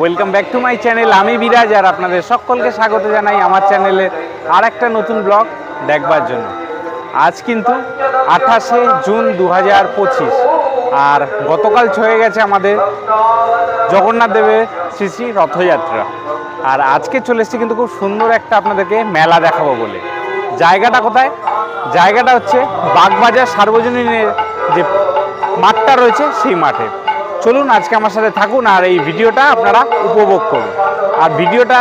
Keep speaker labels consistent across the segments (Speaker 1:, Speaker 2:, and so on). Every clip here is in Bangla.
Speaker 1: Welcome back to my channel আমি বিরাজ আর আপনাদের সকলকে স্বাগত জানাই আমার চ্যানেলে আর একটা নতুন ব্লগ দেখবার জন্য। আজ কিন্তু আঠাশে জুন দু হাজার পঁচিশ। আর গতকাল ছয়ে গেছে আমাদের জগন্নাথ দেবের শ্রী শ্রী রথযাত্রা। আর আজকে চলে এসেছি কিন্তু খুব সুন্দর একটা আপনাদেরকে মেলা দেখাবো বলে। জায়গাটা কোথায়? জায়গাটা হচ্ছে বাগবাজার সার্বজনীনের যে মাঠটা রয়েছে সেই মাঠে। চলুন আজকে আমার সাথে থাকুন আর এই ভিডিওটা আপনারা উপভোগ করুন। আর ভিডিওটা,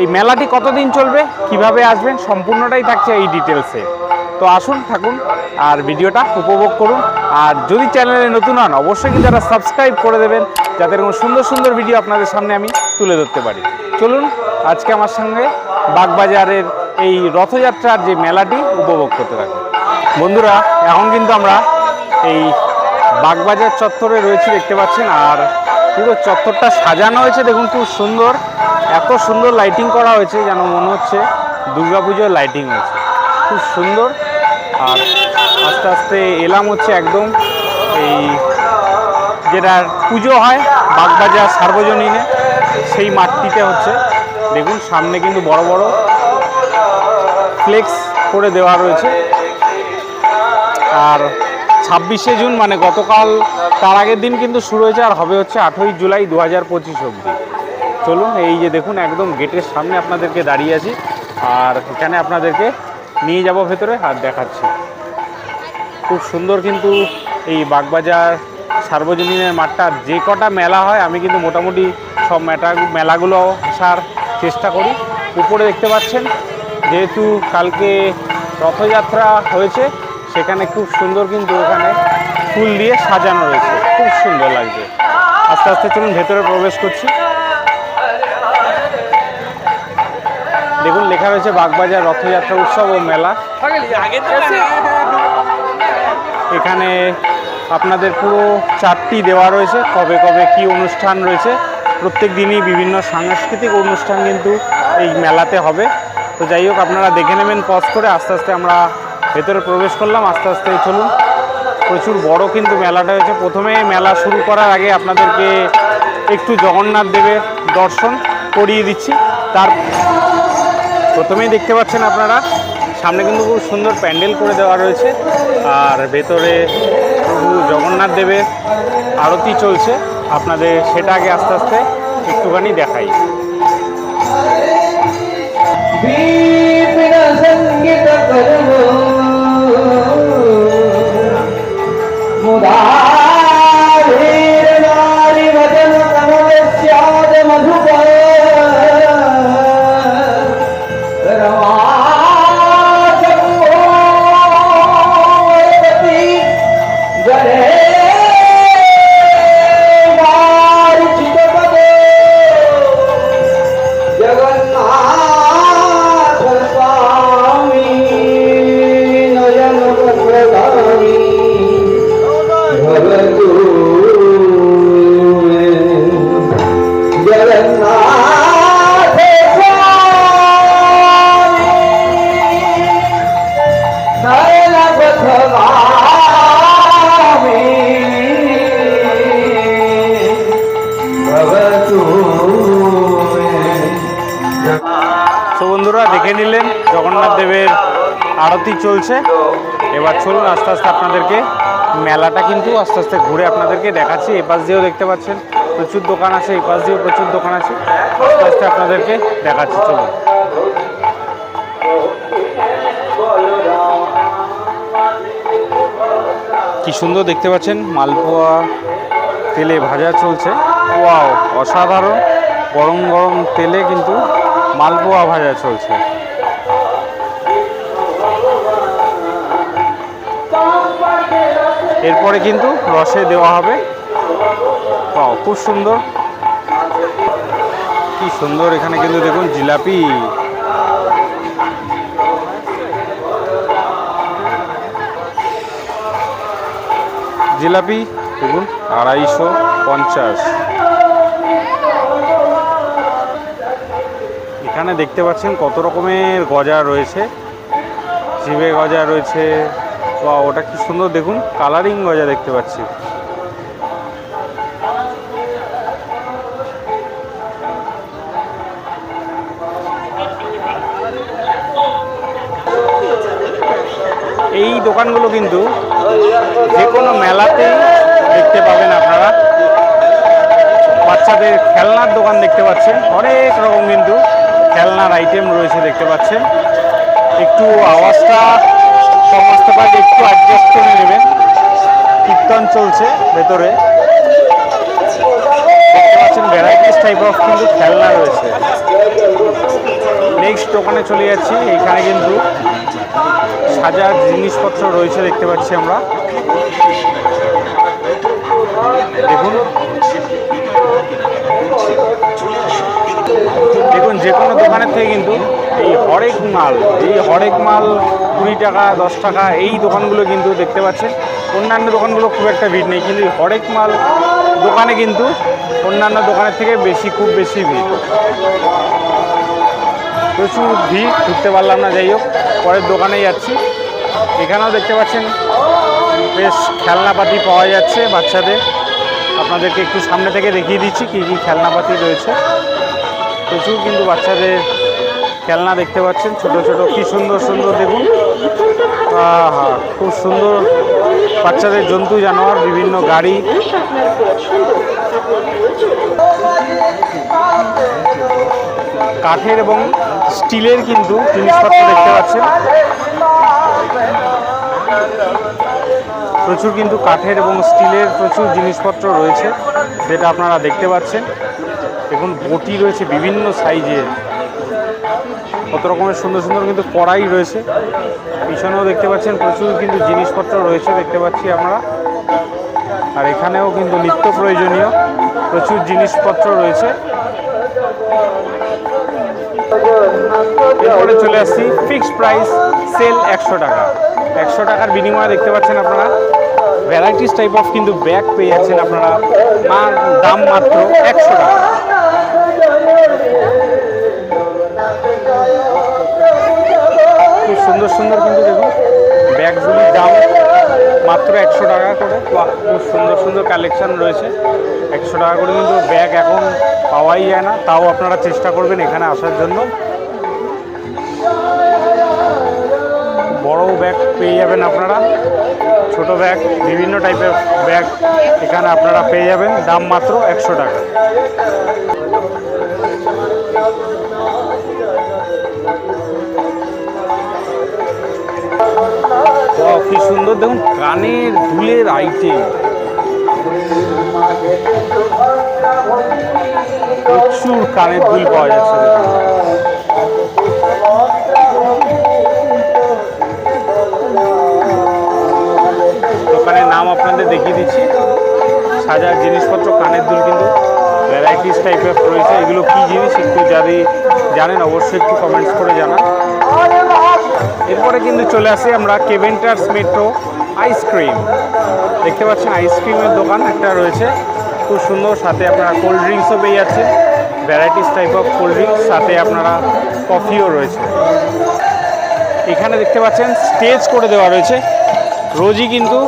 Speaker 1: এই মেলাটি কতদিন চলবে, কীভাবে আসবেন, সম্পূর্ণটাই থাকছে এই ডিটেলসে তো আসুন, থাকুন আর ভিডিওটা উপভোগ করুন। আর যদি চ্যানেলে নতুন হন, অবশ্যই কিন্তু তারা সাবস্ক্রাইব করে দেবেন, যাতে এরকম সুন্দর সুন্দর ভিডিও আপনাদের সামনে আমি তুলে ধরতে পারি। চলুন, আজকে আমার সঙ্গে বাগবাজারের এই রথযাত্রার যে মেলাটি উপভোগ করতে থাকুন। বন্ধুরা, এখন কিন্তু আমরা এই বাগবাজার চত্বরে রয়েছে, দেখতে পাচ্ছেন, আর পুরো চত্বরটা সাজানো হয়েছে, দেখুন খুব সুন্দর। এত সুন্দর লাইটিং করা হয়েছে যেন মনে হচ্ছে দুর্গাপুজোর লাইটিং হয়েছে। খুব সুন্দর। আর আস্তে আস্তে এলাম হচ্ছে একদম এই যেটা পুজো হয় বাগবাজার সার্বজনীনে, সেই মাঠটিতে হচ্ছে। দেখুন, সামনে কিন্তু বড় বড় ফ্লেক্স করে দেওয়া রয়েছে। আর ছাব্বিশে জুন মানে গতকাল, তার আগের দিন কিন্তু শুরু হয়েছে আর হবে হচ্ছে আঠেরোই জুলাই দু হাজার পঁচিশ অবধি। চলুন, এই যে দেখুন, একদম গেটের সামনে আপনাদেরকে দাঁড়িয়ে আছি আর এখানে আপনাদেরকে নিয়ে যাব ভেতরে আর দেখাচ্ছি। খুব সুন্দর কিন্তু এই বাগবাজার সার্বজনীনের মাঠটা, যে কটা মেলা হয়, আমি কিন্তু মোটামুটি সব মেটা, মেলাগুলো আসার চেষ্টা করি। উপরে দেখতে পাচ্ছেন, যেহেতু কালকে রথযাত্রা হয়েছে সেখানে খুব সুন্দর কিন্তু ওখানে ফুল দিয়ে সাজানো রয়েছে। খুব সুন্দর লাগছে। আস্তে আস্তে চলুন, ভেতরে প্রবেশ করছি। দেখুন, লেখা রয়েছে বাগবাজার রথযাত্রা উৎসব ও মেলা। এখানে আপনাদের পুরো চারটি দেওয়া রয়েছে। কবে কবে কি অনুষ্ঠান রয়েছে। প্রত্যেক দিনই বিভিন্ন সাংস্কৃতিক অনুষ্ঠান কিন্তু এই মেলাতে হবে। তো যাই হোক, আপনারা দেখে নেবেন পজ করে আস্তে আস্তে আমরা ভেতরে প্রবেশ করলাম, আস্তে আস্তে চলুন। প্রচুর বড় কিন্তু মেলাটা হয়েছে। প্রথমে মেলা শুরু করার আগে আপনাদেরকে একটু জগন্নাথ দেবের দর্শন করিয়ে দিচ্ছি। তার প্রথমেই দেখতে পাচ্ছেন আপনারা, সামনে কিন্তু খুব সুন্দর প্যান্ডেল করে দেওয়া রয়েছে। আর ভেতরে প্রভু জগন্নাথ দেবের আরতি চলছে। আপনাদের সেটা আগে আস্তে আস্তে একটুখানি দেখাই।
Speaker 2: সংগীত মুদারের
Speaker 1: তো বন্ধুরা, দেখে নিলেন জগন্নাথ দেবের আরতি চলছে। এবার চলুন আস্তে আস্তে আপনাদেরকে, মেলাটা কিন্তু আস্তে আস্তে ঘুরে আপনাদেরকে দেখাচ্ছি। এ পাশ দিয়েও দেখতে পাচ্ছেন, প্রচুর দোকান আছে এই পাশ দিয়েও প্রচুর দোকান আছে। আস্তে আস্তে আপনাদেরকে দেখাচ্ছি, চলুন। কি সুন্দর দেখতে পাচ্ছেন, মালপোয়া তেলে ভাজা চলছে। ওয়াও, অসাধারণ, গরম গরম তেলে কিন্তু মালপোয়া ভাজা চলছে। এরপরে কিন্তু রসে দেওয়া হবে। খুব সুন্দর। কি সুন্দর এখানে কিন্তু দেখুন জিলাপি। জিলাপি, দেখুন আড়াইশো পঞ্চাশ। এখানে দেখতে পাচ্ছেন কত রকমের গজা রয়েছে। জিবে গজা রয়েছে। বা ওটা কি সুন্দর দেখুন, কালারিং গজা দেখতে পাচ্ছি। এই দোকানগুলো কিন্তু যে কোনো মেলাতে দেখতে পাবেন আপনারা। বাচ্চাদের খেলনার দোকান দেখতে পাচ্ছেন, অনেক রকম কিন্তু। খেলনার আইটেম রয়েছে দেখতে পাচ্ছেন। একটু আওয়াজটা কম আসতে পারে একটু অ্যাডজাস্ট করে নেবেন। কীর্তন চলছে ভেতরে। দেখতে পাচ্ছেন ভ্যারাইটিস টাইপ অফ কিন্তু খেলনা রয়েছে। নেক্সট দোকানে চলে যাচ্ছি, এইখানে কিন্তু সাজার জিনিসপত্র রয়েছে দেখতে পাচ্ছি আমরা। দেখুন দেখুন, যে কোনো দোকানের থেকে কিন্তু এই হরেক মাল, এই হরেক মাল কুড়ি টাকা, দশ টাকা, এই দোকানগুলো কিন্তু দেখতে পাচ্ছেন। অন্যান্য দোকানগুলো খুব একটা ভিড় নেই, কিন্তু হরেক মাল দোকানে কিন্তু অন্যান্য দোকানের থেকে বেশি, খুব বেশি ভিড়। প্রচুর ভিড়, ঢুকতে পারলাম না, যাই হোক, পরের দোকানে যাচ্ছি। এখানেও দেখতে পাচ্ছেন, বেশ খেলনাপাতি পাওয়া যাচ্ছে বাচ্চাদের। আপনাদেরকে একটু সামনে থেকে দেখিয়ে দিচ্ছি কী কী খেলনাপাতি রয়েছে। প্রচুর কিন্তু বাচ্চাদের খেলনা দেখতে পাচ্ছেন, ছোট ছোট। কি সুন্দর সুন্দর দেখুন। খুব সুন্দর বাচ্চাদের জন্তু, জানোয়ার, বিভিন্ন গাড়ি। কাঠের এবং স্টিলের কিন্তু জিনিসপত্র দেখতে পাচ্ছেন। প্রচুর কিন্তু কাঠের এবং স্টিলের প্রচুর জিনিসপত্র রয়েছে, যেটা আপনারা দেখতে পাচ্ছেন। দেখুন, বটি রয়েছে বিভিন্ন সাইজের। কত রকমের, সুন্দর সুন্দর কিন্তু কড়াই রয়েছে। পিছনেও দেখতে পাচ্ছেন প্রচুর কিন্তু জিনিসপত্র রয়েছে, দেখতে পাচ্ছি আমরা। আর এখানেও কিন্তু নিত্য প্রয়োজনীয় প্রচুর জিনিসপত্র রয়েছে। এরপরে চলে আসছি ফিক্সড প্রাইস সেল একশো টাকা। একশো টাকার বিনিময়ে দেখতে পাচ্ছেন আপনারা ভ্যারাইটিস টাইপ অফ কিন্তু ব্যাগ পেয়ে যাচ্ছেন আপনারা। দাম মাত্র একশো টাকা। খুব সুন্দর সুন্দর কিন্তু দেখুন ব্যাগগুলির দাম মাত্র একশো টাকা করে। খুব সুন্দর সুন্দর কালেকশান রয়েছে। একশো টাকা করে কিন্তু ব্যাগ এখন পাওয়াই যায় না, তাও আপনারা চেষ্টা করবেন এখানে আসার জন্য। বড় ব্যাগ পেয়ে যাবেন আপনারা, ছোট ব্যাগ, বিভিন্ন টাইপের ব্যাগ এখানে আপনারা পেয়ে যাবেন, দাম মাত্র একশো টাকা। কি সুন্দর। দেখুন, কানের দুলের আইটেম প্রচুর কানের দুল পাওয়া যাচ্ছে দোকানের নাম আপনাদের দেখিয়ে দিচ্ছি। সাজার জিনিসপত্র, কানের দুল কিন্তু ভ্যারাইটিস টাইপের রয়েছে, এগুলো কী জিনিস একটু যদি জানেন অবশ্যই একটু কমেন্টস করে জানান। এরপরে কিন্তু চলে আসি আমরা কেভেন্টার্স মেট্রো আইসক্রিম দেখতে পাচ্ছেন আইসক্রিমের দোকান একটা রয়েছে, খুব সুন্দর, সাথে আপনারা কোল্ড ড্রিঙ্কসও পেয়ে যাচ্ছেন। Varieties type of cold drinks সাথে আপনারা কফিও রয়েছে। এখানে দেখতে পাচ্ছেন স্টেজ করে দেওয়া রয়েছে। রোজই কিন্তু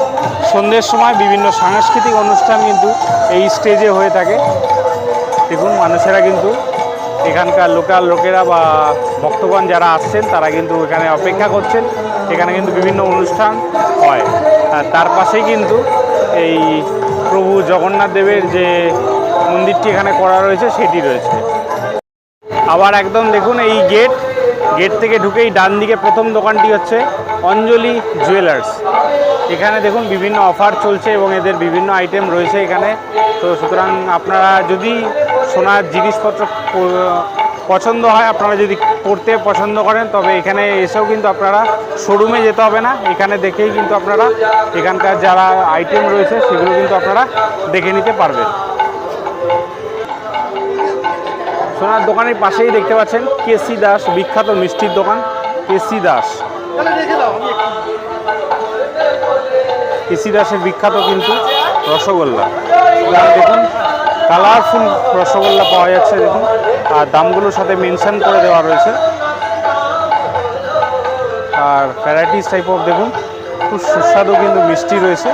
Speaker 1: সন্ধ্যের সময় বিভিন্ন সাংস্কৃতিক অনুষ্ঠান কিন্তু এই স্টেজে হয়ে থাকে। দেখুন মানুষেরা কিন্তু এখানকার লোকাল লোকেরা বা ভক্তগণ যারা আসছেন, তারা কিন্তু এখানে অপেক্ষা করছেন। এখানে কিন্তু বিভিন্ন অনুষ্ঠান হয়। আর তার পাশেই কিন্তু এই প্রভু জগন্নাথ দেবের যে মন্দিরটি এখানে করা রয়েছে, সেটি রয়েছে। আবার একদম দেখুন এই গেট গেট থেকে ঢুকেই ডান দিকে প্রথম দোকানটি হচ্ছে অঞ্জলি জুয়েলার্স। এখানে দেখুন বিভিন্ন অফার চলছে এবং এদের বিভিন্ন আইটেম রয়েছে এখানে। তো সুতরাং আপনারা যদি সোনার জিনিসপত্র পছন্দ হয়, আপনারা যদি পড়তে পছন্দ করেন, তবে এখানে এসেও কিন্তু আপনারা শোরুমে যেতে হবে না। এখানে দেখেই কিন্তু আপনারা এখানকার যারা আইটেম রয়েছে, সেগুলো কিন্তু আপনারা দেখে নিতে পারবেন। সোনার দোকানের পাশেই দেখতে পাচ্ছেন কেসি দাস, বিখ্যাত মিষ্টির দোকান কেসি দাস। কেসি দাসের বিখ্যাত কিন্তু রসগোল্লা। দেখুন কালারফুল রসগোল্লা পাওয়া যাচ্ছে দেখুন। আর দামগুলোর সাথে মেনশন করে দেওয়া রয়েছে। আর ভ্যারাইটিস টাইপ অফ দেখুন, খুব সুস্বাদু কিন্তু মিষ্টি রয়েছে।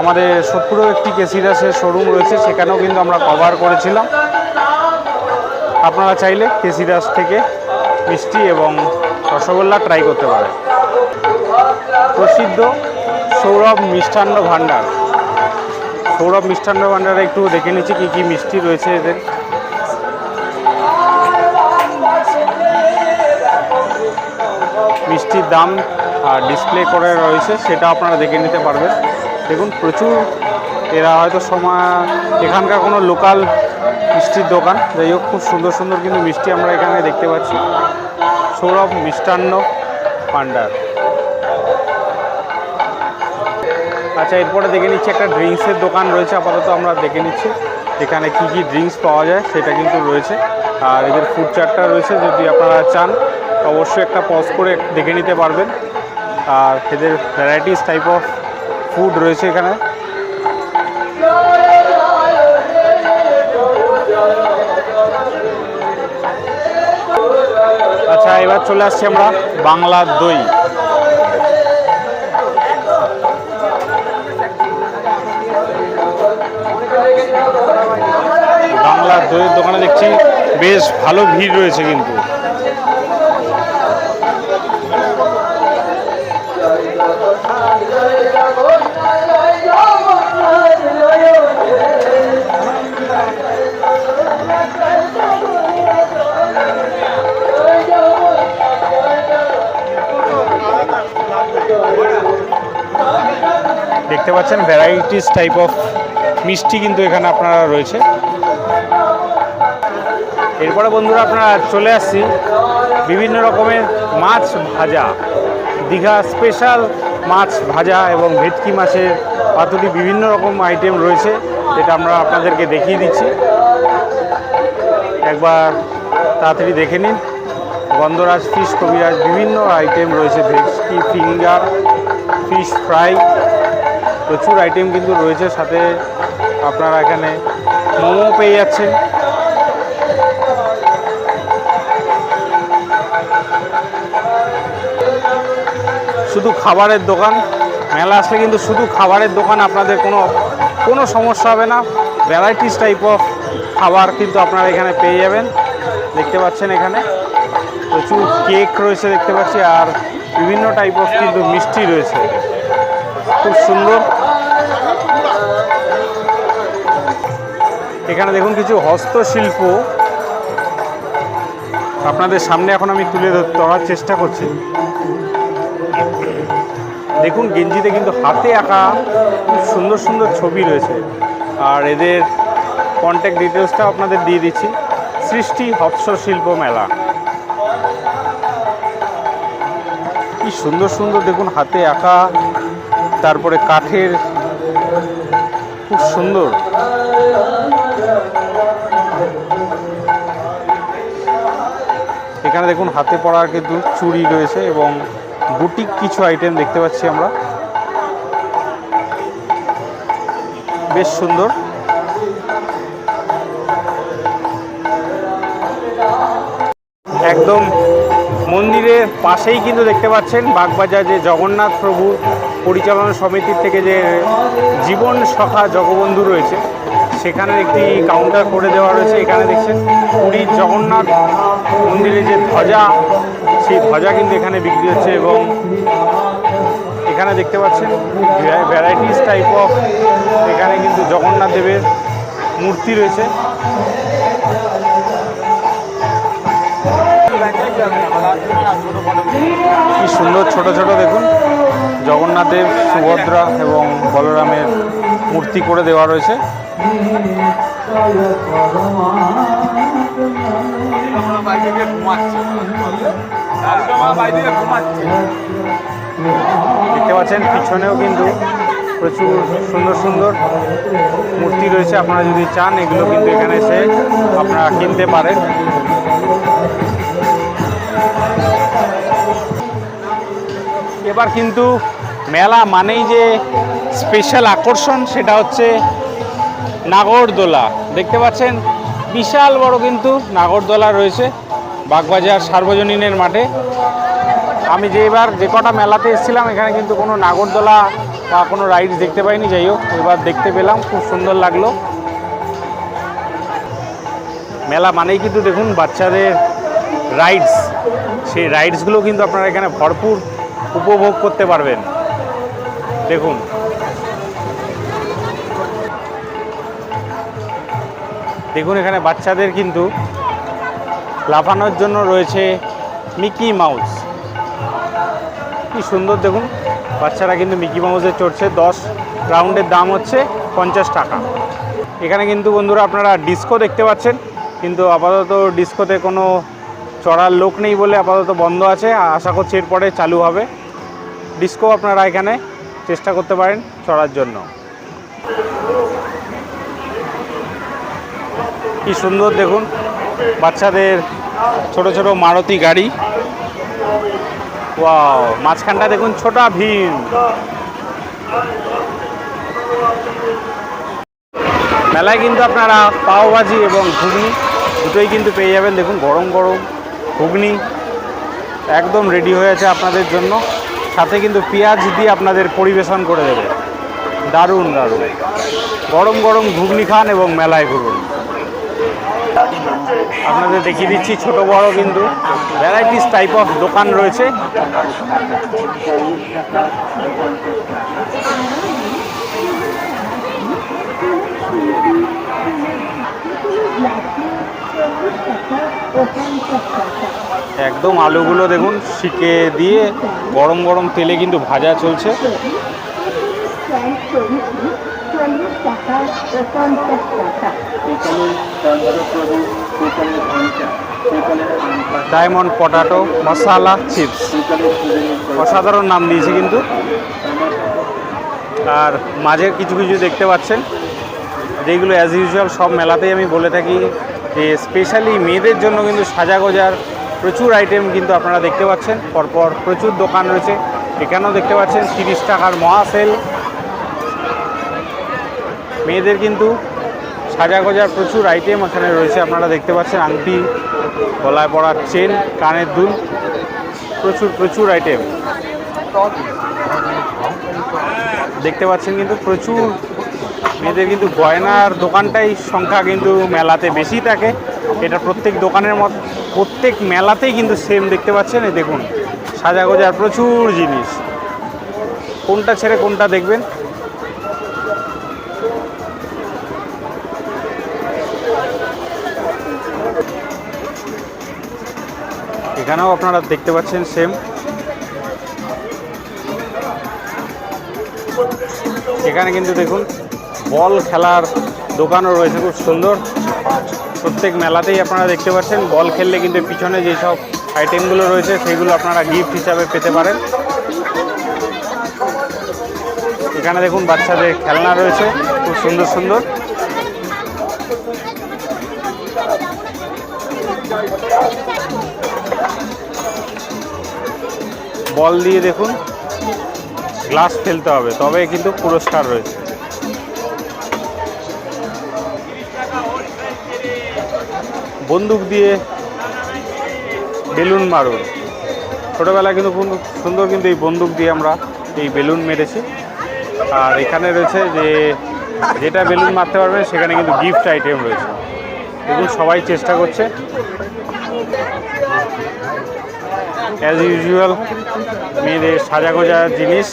Speaker 1: আমাদের সোদপুরেও একটি কেসি দাসের শোরুম রয়েছে, সেখানেও কিন্তু আমরা কভার করেছিলাম। আপনারা চাইলে কেসি দাস থেকে মিষ্টি এবং রসগোল্লা ট্রাই করতে পারেন। প্রসিদ্ধ সৌরভ মিষ্টান্ন ভাণ্ডার। সৌরভ, মিষ্টান্ন ভাণ্ডারে একটু দেখে নিচ্ছি কী কী মিষ্টি রয়েছে এদের। মিষ্টির দাম আর ডিসপ্লে করে রয়েছে, সেটা আপনারা দেখে নিতে পারবেন। দেখুন, প্রচুর, এরা হয়তো সময়, এখানকার কোনো লোকাল মিষ্টির দোকান। যাই হোক, খুব সুন্দর সুন্দর কিন্তু মিষ্টি আমরা এখানে দেখতে পাচ্ছি। সৌরভ, মিষ্টান্ন ভাণ্ডার। আচ্ছা এরপরে দেখে নিচ্ছি একটা ড্রিঙ্কসের দোকান রয়েছে, আপাতত আমরা দেখে নিচ্ছি এখানে কি কি ড্রিঙ্কস পাওয়া যায়, সেটা কিন্তু রয়েছে। আর এদের ফুড চার্টটা রয়েছে, যদি আপনারা চান, অবশ্যই একটা পজ করে দেখে নিতে পারবেন। আর এদের ভ্যারাইটিস টাইপ অফ ফুড রয়েছে এখানে। আচ্ছা এবার চলে আসছি আমরা বাংলার দই। বাংলার দইয়ের দোকানে দেখছি বেশ ভালো ভিড় রয়েছে কিন্তু। দেখতে পাচ্ছেন ভ্যারাইটিস টাইপ অফ মিষ্টি কিন্তু এখানে আপনারা রয়েছে। এরপরে বন্ধুরা আপনারা চলে আসছি। বিভিন্ন রকমের মাছ ভাজা। দীঘা স্পেশাল মাছ ভাজা এবং ভেটকি মাছের পাতুরি বিভিন্ন রকম আইটেম রয়েছে, যেটা আমরা আপনাদেরকে দেখিয়ে দিচ্ছি। একবার তাড়াতাড়ি দেখে নিন। গন্ধরাজ ফিশ কবিরাজ, বিভিন্ন আইটেম রয়েছে, ভেটকি ফিঙ্গার ফিশ ফ্রাই প্রচুর আইটেম কিন্তু রয়েছে। সাথে আপনারা এখানে মোমো পেয়ে যাচ্ছেন। শুধু খাবারের দোকান। মেলা আসলে কিন্তু শুধু খাবারের দোকান আপনাদের কোনো কোনো সমস্যা হবে না। ভ্যারাইটিস টাইপ অফ খাবার কিন্তু আপনারা এখানে পেয়ে যাবেন। দেখতে পাচ্ছেন এখানে। প্রচুর কেক রয়েছে দেখতে পাচ্ছি, আর বিভিন্ন টাইপ অফ কিন্তু মিষ্টি রয়েছে। খুব সুন্দর। এখানে দেখুন কিছু হস্তশিল্প। আপনাদের সামনে এখন আমি তুলে ধর- ধরার চেষ্টা করছি। দেখুন, গেঞ্জিতে কিন্তু হাতে আঁকা খুব সুন্দর সুন্দর ছবি রয়েছে। আর এদের কন্ট্যাক্ট ডিটেলসটাও আপনাদের দিয়ে দিচ্ছি। সৃষ্টি হস্তশিল্প মেলা। কি সুন্দর সুন্দর দেখুন, হাতে আঁকা, তারপরে কাঠের খুব সুন্দর। এখানে দেখুন, হাতে পড়ার কিন্তু চুড়ি রয়েছে এবং বুটিক কিছু আইটেম দেখতে পাচ্ছি আমরা। বেশ সুন্দর। একদম মন্দিরের পাশেই কিন্তু দেখতে পাচ্ছেন বাগবাজার যে জগন্নাথ প্রভুর পরিচালনা সমিতির থেকে যে জীবন সখা জগবন্ধু রয়েছে, সেখানে একটি কাউন্টার করে দেওয়া রয়েছে। এখানে দেখছেন পুরীর জগন্নাথ মন্দিরে যে ধ্বজা সেই ধ্বজা কিন্তু এখানে বিক্রি হচ্ছে এবং এখানে দেখতে পাচ্ছেন ভ্যারাইটিস টাইপ অফ এখানে কিন্তু জগন্নাথ দেবের মূর্তি রয়েছে। কি সুন্দর ছোট ছোট দেখুন। জগন্নাথ দেব, সুভদ্রা এবং বলরামের মূর্তি করে দেওয়া রয়েছে। দেখতে পাচ্ছেন, পিছনেও কিন্তু প্রচুর সুন্দর সুন্দর মূর্তি রয়েছে। আপনারা যদি চান, এগুলো কিন্তু এখানে এসে আপনারা কিনতে পারেন। এবার কিন্তু মেলা মানেই যে স্পেশাল আকর্ষণ, সেটা হচ্ছে নাগরদোলা। দেখতে পাচ্ছেন, বিশাল বড় কিন্তু নাগরদোলা রয়েছে। বাগবাজার সার্বজনীনের মাঠে। আমি যে এবার যে কটা মেলাতে এসেছিলাম, এখানে কিন্তু কোনো নাগরদোলা বা কোনো রাইডস দেখতে পাইনি। যাই হোক, এবার দেখতে পেলাম, খুব সুন্দর লাগল। মেলা মানেই কিন্তু দেখুন বাচ্চাদের রাইডস সেই রাইডসগুলো কিন্তু আপনারা এখানে ভরপুর উপভোগ করতে পারবেন। দেখুন। দেখুন এখানে বাচ্চাদের কিন্তু লাফানোর জন্য রয়েছে মিকি মাউস। কি সুন্দর দেখুন, বাচ্চারা কিন্তু মিকি মাউসে চড়ছে। দশ রাউন্ডের দাম হচ্ছে পঞ্চাশ টাকা। এখানে কিন্তু বন্ধুরা আপনারা ডিস্কো দেখতে পাচ্ছেন, কিন্তু আপাতত ডিস্কোতে কোনো চড়ার লোক নেই বলে আপাতত বন্ধ আছে। আশা করছি এরপরে চালু হবে। ডিস্কো আপনারা এখানে চেষ্টা করতে পারেন চড়ার জন্য। কি সুন্দর দেখুন, বাচ্চাদের ছোট ছোট মারুতি গাড়ি। ওয়াও, মাঝখানটা দেখুন ছোটা ভীম। মেলায় কিন্তু আপনারা পাওভাজি এবং ঘুগনি দুটোই কিন্তু পেয়ে যাবেন। দেখুন, গরম গরম ঘুগনি একদম রেডি হয়ে আছে আপনাদের জন্য। সাথে কিন্তু পেঁয়াজ দিয়ে আপনাদের পরিবেশন করে দেবে। দারুণ দারুণ। গরম গরম ঘুগনি খান এবং মেলায় ঘুরুন। আপনাদের দেখিয়ে দিচ্ছি ছোট বড় কিন্তু ভ্যারাইটিস টাইপ অফ দোকান রয়েছে। একদম আলুগুলো দেখুন, শিকে দিয়ে গরম গরম তেলে কিন্তু ভাজা চলছে। ডায়মন্ড পটাটো মশালা চিপস অসাধারণ নাম দিয়েছে কিন্তু। আর মাঝে কিছু কিছু দেখতে পাচ্ছেন। যেগুলো অ্যাজ ইউজুয়াল সব মেলাতেই আমি বলে থাকি যে স্পেশালি মেয়েদের জন্য কিন্তু সাজা গোজার প্রচুর আইটেম কিন্তু আপনারা দেখতে পাচ্ছেন। পরপর প্রচুর দোকান রয়েছে। এখানেও দেখতে পাচ্ছেন তিরিশ টাকার মহা সেল মেয়েদের কিন্তু সাজা গোজার প্রচুর আইটেম এখানে রয়েছে, আপনারা দেখতে পাচ্ছেন, আংটি, গলায় পড়ার চেন কানের দুল, প্রচুর প্রচুর আইটেম দেখতে পাচ্ছেন কিন্তু প্রচুর মেয়েদের কিন্তু গয়নার দোকানটাই সংখ্যা কিন্তু মেলাতে বেশি থাকে। এটা প্রত্যেক দোকানের মত, প্রত্যেক মেলাতেই কিন্তু সেম দেখতে পাচ্ছেন, এই দেখুন, সাজা গোজার প্রচুর জিনিস। কোনটা ছেড়ে কোনটা দেখবেন? এখানেও আপনারা দেখতে পাচ্ছেন সেম এখানে কিন্তু দেখুন, বল খেলার দোকানও রয়েছে, খুব সুন্দর। প্রত্যেক মেলাতেই আপনারা দেখতে পাচ্ছেন, বল খেললে কিন্তু পিছনে যেসব আইটেমগুলো রয়েছে, সেগুলো আপনারা গিফট হিসাবে পেতে পারেন। এখানে দেখুন, বাচ্চাদের খেলনা রয়েছে, খুব সুন্দর সুন্দর। বল দিয়ে দেখুন। গ্লাস ফেলতে হবে, তবে কিন্তু পুরস্কার রয়েছে। বন্দুক দিয়ে বেলুন মারুন। ছোটোবেলায় কিন্তু সুন্দর কিন্তু এই বন্দুক দিয়ে আমরা এই বেলুন মেরেছি। আর এখানে রয়েছে যে, যেটা বেলুন মারতে পারবেন সেখানে কিন্তু গিফট আইটেম রয়েছে। দেখুন, সবাই চেষ্টা করছে। অ্যাজ ইউজুয়াল মেয়েদের সাজা গোজা জিনিস।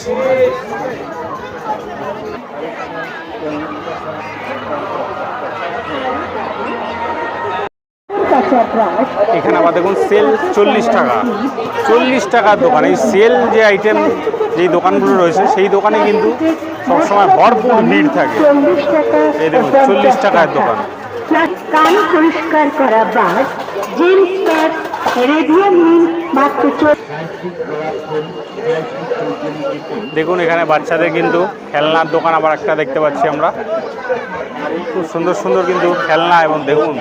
Speaker 1: এখানে আবার দেখুন সেল চল্লিশ টাকা। চল্লিশ টাকার দোকান। এই সেল যে আইটেম যেই দোকানগুলো রয়েছে সেই দোকানে কিন্তু সবসময় ভরপুর ভিড় থাকে।
Speaker 3: চল্লিশ
Speaker 1: এই দেখুন,
Speaker 3: ও
Speaker 1: 40
Speaker 3: পঞ্চাশ
Speaker 1: টাকার দোকান।
Speaker 3: কান পরিষ্কার করা জিন্স প্যান্ট
Speaker 1: দেখুন, এখানে বাচ্চাদের কিন্তু খেলনার দোকান আবার একটা দেখতে পাচ্ছি আমরা। খুব সুন্দর সুন্দর কিন্তু খেলনা এবং দেখুন,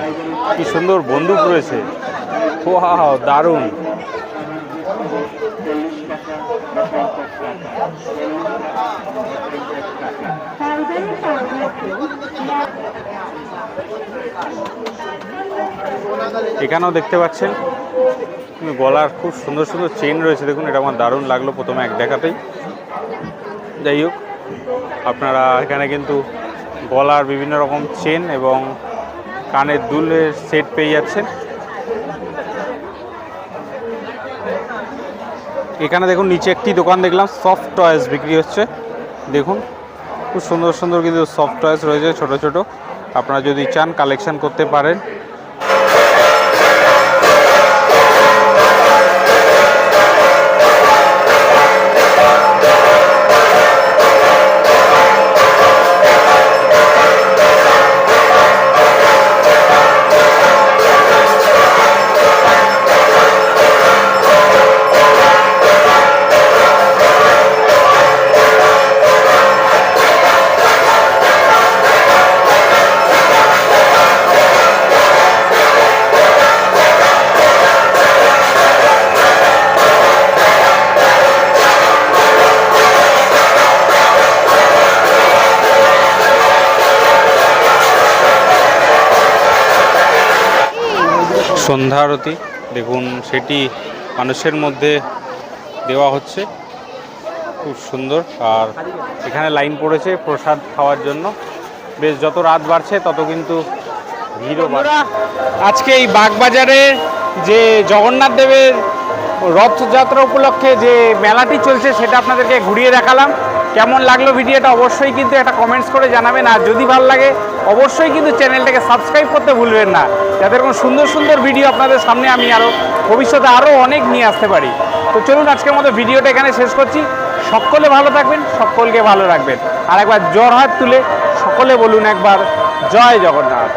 Speaker 1: কি সুন্দর বন্দুক রয়েছে। ওয়াও, দারুণ। এখানেও দেখতে পাচ্ছেন কিন্তু গলার খুব সুন্দর সুন্দর চেন রয়েছে। দেখুন, এটা আমার দারুণ লাগল প্রথমে এক দেখাতেই। যাই হোক, আপনারা এখানে কিন্তু গলার বিভিন্ন রকম চেন এবং কানের দুলের সেট পেয়ে যাচ্ছেন। এখানে দেখুন, নিচে একটি দোকান দেখলাম সফট টয়েস বিক্রি হচ্ছে। দেখুন, খুব সুন্দর সুন্দর কিন্তু সফট টয়েস রয়েছে, ছোট ছোট। আপনারা যদি চান কালেকশন করতে পারেন। সন্ধ্যা আরতি। দেখুন, সেটি মানুষের মধ্যে দেওয়া হচ্ছে। খুব সুন্দর। আর এখানে লাইন পড়েছে প্রসাদ খাওয়ার জন্য। বেশ, যত রাত বাড়ছে, তত কিন্তু ভিড়ও আজকে এই বাগবাজারে যে জগন্নাথ দেবের রথযাত্রা উপলক্ষে যে মেলাটি চলছে, সেটা আপনাদেরকে ঘুরিয়ে দেখালাম। কেমন লাগল ভিডিওটা অবশ্যই কিন্তু একটা কমেন্টস করে জানাবেন, আর যদি ভালো লাগে, অবশ্যই কিন্তু চ্যানেলটাকে সাবস্ক্রাইব করতে ভুলবেন না। যাতে এরকম সুন্দর সুন্দর ভিডিও আপনাদের সামনে আমি আরও ভবিষ্যতে আরও অনেক নিয়ে আসতে পারি। তো চলুন আজকের মতো ভিডিওটা এখানে শেষ করছি। সকলে ভালো থাকবেন, সকলকে ভালো রাখবেন। আর একবার জ্বর হাত তুলে সকলে বলুন একবার, জয় জগন্নাথ।